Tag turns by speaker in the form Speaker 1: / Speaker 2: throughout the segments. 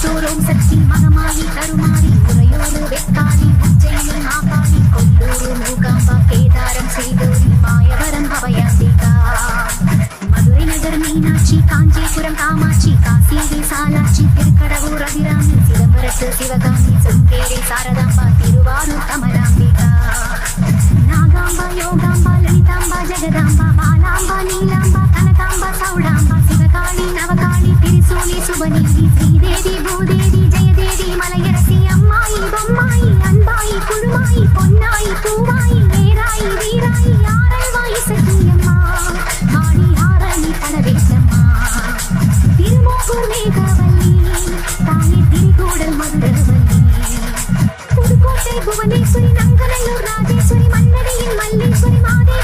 Speaker 1: சோரோம் சக்தி மகமாரி கருமாரி உரையோடு வெக்காரி உச்சையில் நாப்பாரி கொண்டூரு மூகாம்பா கேதாரம் செய்தோரி மாயவரம் அபயாசிகா மதுரை நகர் மீனாட்சி காஞ்சிபுரம் காமாட்சி காசிரி சாலாட்சி Thirukkadavur Abirami சிதம்பரத்து Sivakami Sringeri Sharadamba Thiruvarur Kamalambika. Nagamba Yogamba Lalithamba Jagadamba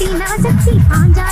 Speaker 1: Sina Sakshi, Anja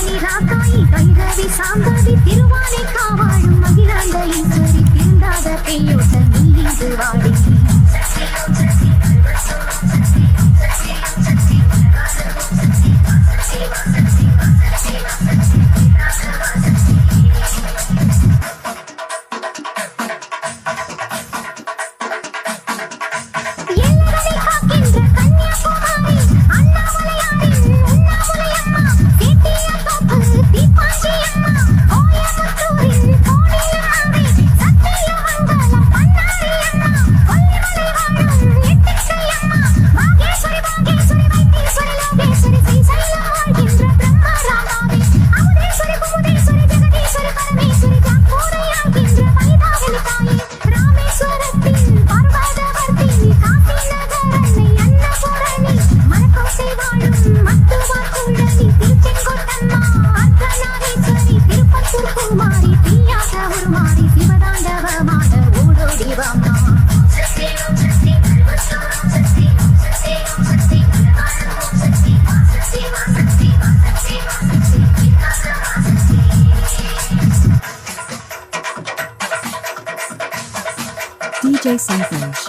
Speaker 1: DJ Santhosh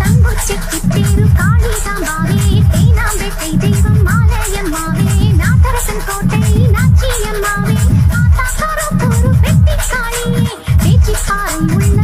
Speaker 1: தங்குச்செட்டி பேரு காளிதாம்பாவே தேனாம்பேட்டை தெய்வம் மாலையம்மாவே நாட்டரசன் கோட்டை நாச்சியம்மாவே தாத்தா கரு பொறு வெட்டி காளியே பேச்சி பாரும் உள்ள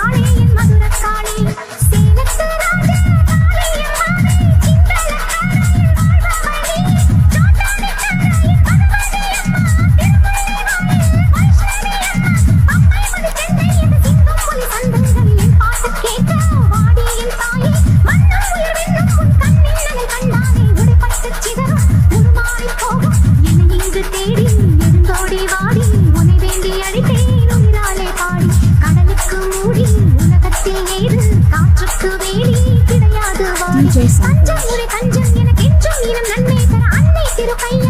Speaker 1: காளி என் மதுர காளி.
Speaker 2: சேசன்
Speaker 1: தஞ்சம் எனக்கு என்றும் இனம் நன்மை தர அன்னை திரு கையில்